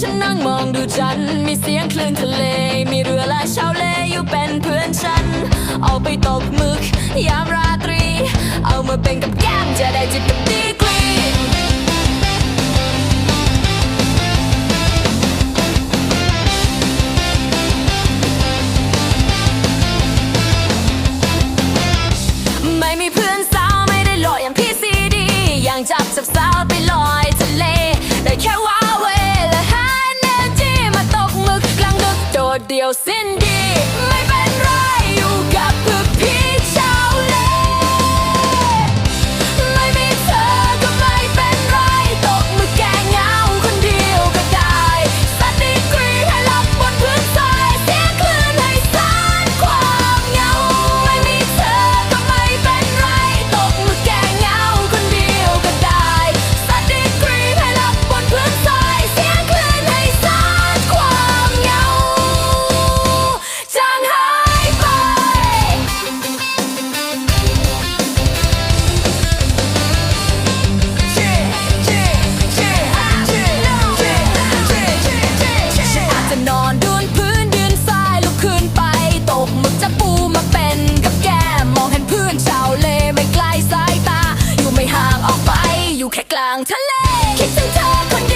ฉันนั่งมองดูจันมีเสียงคลื่นทะเล มีเรือและชาวเลอยู่เป็นเพื่อนฉัน เอาไปตกมึก ยามราตรี เอามาเป็นกับแก้มจะได้จิบกับดีกรีไม่มีเพื่อนสาวไม่ได้ลอยอย่างพี่ซีดี อย่างจับจับสาวไปลอยทะเล ได้แค่ว่า คิดถึงเธอคนเดียว